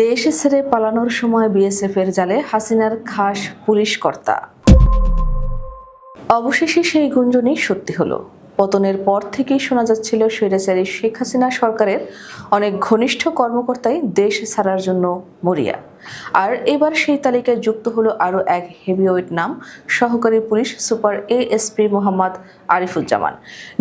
দেশ ছেড়ে পালানোর সময় বিএসএফের জালে হাসিনার খাস পুলিশ কর্তা অবশেষে সেই গুঞ্জনই সত্যি হলো। পতনের পর থেকেই শোনা যাচ্ছিল স্বৈরাচারী শেখ হাসিনা সরকারের অনেক ঘনিষ্ঠ কর্মকর্তাই দেশ ছাড়ার জন্য মরিয়া। আর এবার সেই তালিকায় যুক্ত হলো আরও এক হেভিওয়েট নাম, সহকারী police super ASP Mohammad Arifuzzaman.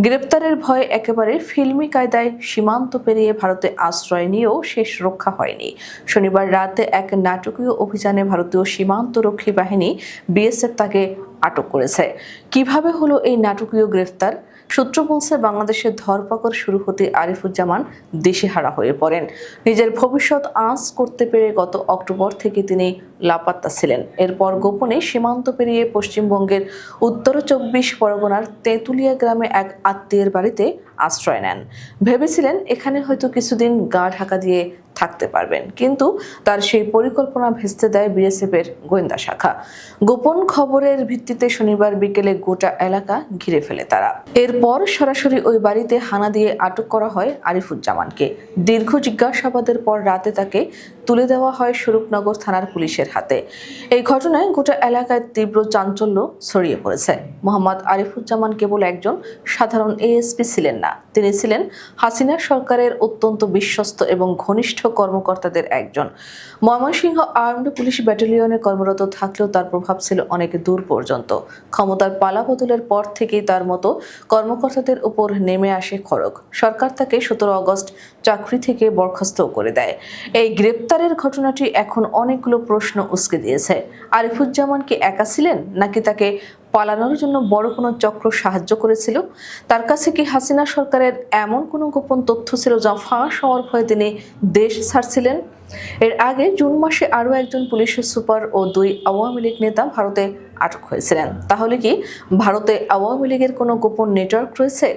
গ্রেপ্তারের ভয়ে একেবারে ফিল্মি কায়দায় সীমান্ত পেরিয়ে ভারতে আশ্রয় নিয়েও শেষ রক্ষা হয়নি। শনিবার রাতে এক নাটকীয় অভিযানে ভারতীয় সীমান্তরক্ষী বাহিনী বিএসএফ তাকে আটক করেছে। কীভাবে হলো এই নাটকীয় গ্রেফতার? সূত্র বলছে, বাংলাদেশের ধরপাকড় শুরু হতে আরিফুজ্জামান দিশেহারা হয়ে পড়েন। নিজের ভবিষ্যৎ আঁচ করতে পেরে গত অক্টোবর থেকে তিনি লাপাত্তা ছিলেন। এরপর গোপনে সীমান্ত পেরিয়ে পশ্চিমবঙ্গের উত্তর চব্বিশ পরগনার তেঁতুলিয়া গ্রামে এক আত্মীয়ের বাড়িতে আশ্রয় নেন। ভেবেছিলেন, এখানে হয়তো কিছুদিন গা ঢাকা দিয়ে থাকতে পারবেন। কিন্তু তার সেই পরিকল্পনা ভেস্তে দেয় বিএসএফ এর গোয়েন্দা শাখা। গোপন খবরের ভিত্তিতে শনিবার বিকেলে গোটা এলাকা ঘিরে ফেলে তারা। এরপর সরাসরি ওই বাড়িতে হানা দিয়ে আটক করা হয় আরিফুজ্জামানকে। দীর্ঘ জিজ্ঞাসাবাদের পর রাতে তাকে তুলে দেওয়া হয় স্বরূপনগর থানার পুলিশের হাতে। এই ঘটনায় গোটা এলাকায় তীব্র চাঞ্চল্য ছড়িয়ে পড়েছে। মোহাম্মদ আরিফুজ্জামান কেবল একজন সাধারণ এএসপি ছিলেন না। তিনি ছিলেন হাসিনা সরকারের অত্যন্ত বিশ্বস্ত এবং ঘনিষ্ঠ কর্মকর্তাদের একজন। ময়মনসিংহ আর্মড পুলিশ ব্যাটালিয়নে কর্মরত থাকলেও তার প্রভাব ছিল অনেক দূর পর্যন্ত। ক্ষমতার পালা বদলের পর থেকেই তার মতো কর্মকর্তাদের উপর নেমে আসে খড়গ। সরকার তাকে সতেরো আগস্ট চাকরি থেকে বরখাস্ত করে দেয়। এই গ্রেপ্তারের ঘটনাটি এখন অনেকগুলো প্রশ্ন উস্কে দিয়েছে। আরিফুজ্জামান কি একা ছিলেন, নাকি তাকে পালানোর জন্য বড় কোনো চক্র সাহায্য করেছিল? তার কাছে কি হাসিনা সরকারের এমন কোনো গোপন তথ্য ছিল যা ফাঁস হওয়ার ভয়ে তিনি দেশ ছাড়ছিলেন? এর আগে জুন মাসে আরও একজন পুলিশের সুপার ও দুই আওয়ামী লীগ নেতা ভারতে আটক হয়েছিলেন। তাহলে কি ভারতে আওয়ামী লীগের কোনো গোপন নেটওয়ার্ক রয়েছে?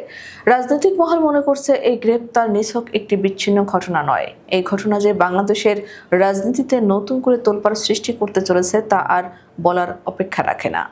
রাজনৈতিক মহল মনে করছে এই গ্রেপ্তার নিছক একটি বিচ্ছিন্ন ঘটনা নয়। এই ঘটনা যে বাংলাদেশের রাজনীতিতে নতুন করে তোলপাড় সৃষ্টি করতে চলেছে তা আর বলার অপেক্ষা রাখে না।